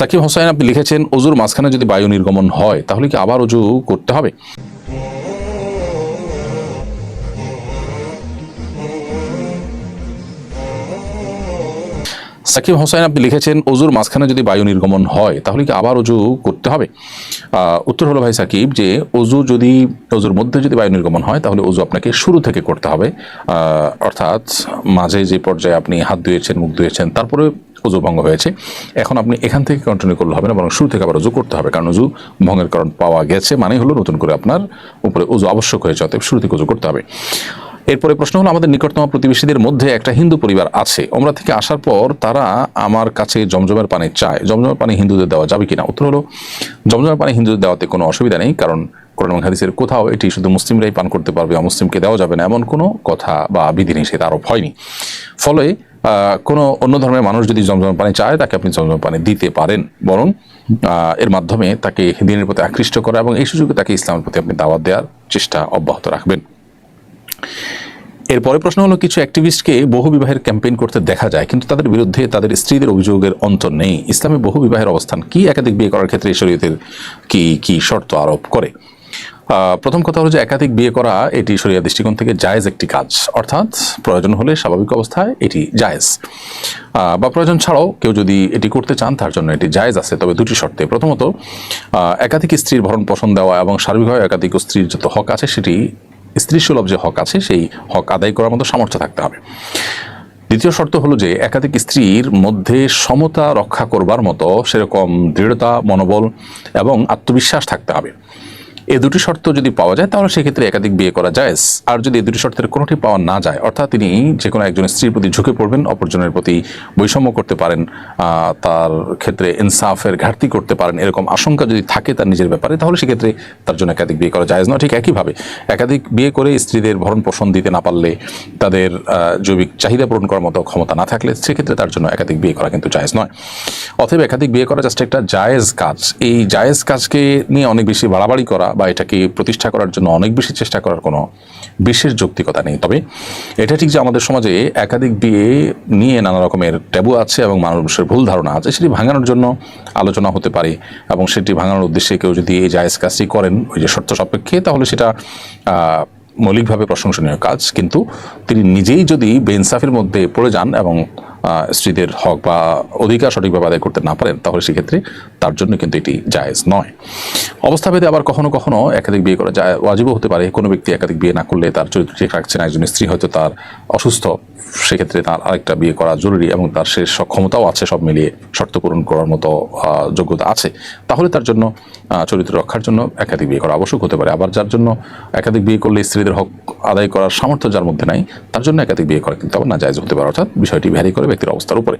সাকিব হোসাইন আপনি লিখেছেন অজুর মাঝখানে যদি বায়ু নির্গমন হয়, তাহলে কি আবার অজু করতে হবে? সাকিব হোসাইন আপনি লিখেছেন অজুর মাঝখানে যদি বায়ু নির্গমন হয়, তাহলে কি আবার অজু করতে হবে? উত্তর হলো ভাই সাকিব যে অজু যদি অজুর মধ্যে যদি বায়ু নির্গমন হয়, তাহলে অজু আপনাকে শুরু থেকে করতে হবে। অর্থাৎ মাঝে যে পর্যায়ে আপনি হাত ধুয়েছেন, মুখ ধুয়েছেন, তারপরে অজু ভঙ্গ হয়েছে। এখন আপনি এখান থেকে কন্টিনিউ করলে হবে না, বরং শুরু থেকে আবার অজু করতে হবে। কারণ অজু ভঙ্গের কারণ পাওয়া গেছে মানে হলো নতুন করে আপনার উপরে অজু আবশ্যক হয়েছে, অতএব শুরু থেকে অজু করতে হবে। এরপরে প্রশ্ন হলো, আমাদের নিকটতম প্রতিবেশীদের মধ্যে একটা হিন্দু পরিবার আছে। ওমরা থেকে আসার পর তারা আমার কাছে জমজমের পানি চায়। জমজমের পানি হিন্দুদের দেওয়া যাবে কিনা? উত্তর হলো, জমজমের পানি হিন্দুদের দেওয়াতে কোনো অসুবিধা নেই, কারণ কোরআন হাদিসের কোথাও এটি শুধু মুসলিমরাই পান করতে পারবে অমুসলিমকে দেওয়া যাবে না, এমন কোনো কথা বা বিধিনিষেধ আরোপ হয়নি। ফলে কোনো অন্য ধর্মের মানুষ যদি জমজমের পানি চায়, তাকে আপনি জমজমের পানি দিতে পারেন। বরং এর মাধ্যমে তাকে দিনের প্রতি আকৃষ্ট করা এবং এই সুযোগে তাকে ইসলামের প্রতি আপনি দাওয়াত দেওয়ার চেষ্টা অব্যাহত রাখবেন। এরপরে প্রশ্ন হলো, কিছু অ্যাক্টিভিস্টকে বহু বিবাহের ক্যাম্পেইন করতে দেখা যায়, কিন্তু তাদের বিরুদ্ধে তাদের স্ত্রীদের অভিযোগের অন্ত নেই। ইসলামে বহু বিবাহের অবস্থান, কি একাধিক বিয়ে করার ক্ষেত্রে শরীয়তের কি কি শর্ত আরোপ করে? প্রথম কথা হলো যে একাধিক বিয়ে করা এটি শরীয় দৃষ্টিকোণ থেকে জায়েজ একটি কাজ। অর্থাৎ প্রয়োজন হলে স্বাভাবিক অবস্থায় এটি জায়েজ। বা প্রয়োজন ছাড়াও কেউ যদি এটি করতে চান, তার জন্য এটি জায়েজ আছে, তবে দুটি শর্তে। প্রথমত একাধিক স্ত্রীর ভরণ পোষণ দেওয়া এবং সার্বিকভাবে একাধিক স্ত্রীর যত হক আছে, সেটি স্ত্রী সুলভ যে হক আছে, সেই হক আদায় করার মতো সামর্থ্য থাকতে হবে। দ্বিতীয় শর্ত হলো যে একাধিক স্ত্রীর মধ্যে সমতা রক্ষা করবার মতো সেরকম দৃঢ়তা, মনোবল এবং আত্মবিশ্বাস থাকতে হবে। এই দুটি শর্ত যদি পাওয়া যায়, তাহলে সেক্ষেত্রে একাধিক বিয়ে করা যায়। আর যদি এই দুটি শর্তের কোনোটি পাওয়া না যায়, অর্থাৎ তিনি যে কোনো একজন স্ত্রীর প্রতি ঝুঁকে পড়বেন, অপরজনের প্রতি বৈষম্য করতে পারেন তার ক্ষেত্রে ইনসাফের ঘাটতি করতে পারেন, এরকম আশঙ্কা যদি থাকে তার নিজের ব্যাপারে, তাহলে সেক্ষেত্রে তার জন্য একাধিক বিয়ে করা যায়। না, ঠিক একইভাবে একাধিক বিয়ে করে স্ত্রীদের ভরণ পোষণ দিতে না পারলে তাদের জৈবিক চাহিদা পূরণ করার মতো ক্ষমতা না থাকলে সেক্ষেত্রে তার জন্য একাধিক বিয়ে করা কিন্তু জায়েজ নয়। অতএব একাধিক বিয়ে করা জাস্ট একটা জায়েজ কাজ। এই জায়েজ কাজকে নিয়ে অনেক বেশি বাড়াবাড়ি করা বা এটাকে প্রতিষ্ঠা করার জন্য অনেক বেশি চেষ্টা করার কোনো বিশেষ যৌক্তিকতা নেই। তবে এটা ঠিক যে আমাদের সমাজে একাধিক বিয়ে নিয়ে নানা রকমের ট্যাবু আছে এবং মানুষের ভুল ধারণা আছে, সেটি ভাঙানোর জন্য আলোচনা হতে পারে এবং সেটি ভাঙানোর উদ্দেশ্যে কেউ যদি এই জায়েজ কাজটি করেন, ওই যে শর্ত সাপেক্ষে, তাহলে সেটা মৌলিকভাবে প্রশংসনীয় কাজ। কিন্তু তিনি নিজেই যদি বেইনসাফের মধ্যে পড়ে যান এবং স্ত্রীদের হক বা অধিকার সঠিকভাবে আদায় করতে না পারেন, তাহলে সেক্ষেত্রে তার জন্য কিন্তু এটি জায়েজ নয়। অবস্থাভেদে আবার কখনো কখনো একাধিক বিয়ে করা যায়, ওয়াজিবও হতে পারে, কোনো ব্যক্তি একাধিক বিয়ে না করলে তার চরিত্র ঠিক রাখছে না, একজন স্ত্রী হয়তো তার অসুস্থ সেক্ষেত্রে তার আরেকটা বিয়ে করা জরুরি এবং তার সে সক্ষমতাও আছে সব মিলিয়ে, শর্ত পূরণ করার মতো যোগ্যতা আছে। তাহলে তার জন্য চরিত্র রক্ষার জন্য একাধিক বিয়ে করা আবশ্যক হতে পারে। আবার যার জন্য একাধিক বিয়ে করলে স্ত্রীদের হক আদায় করার সামর্থ্য যার মধ্যে নাই, তার জন্য একাধিক বিয়ে করা কিন্তু আবার না জায়জ হতে পারে। অর্থাৎ বিষয়টি ভ্যারি করে ব্যক্তির অবস্থার উপরে।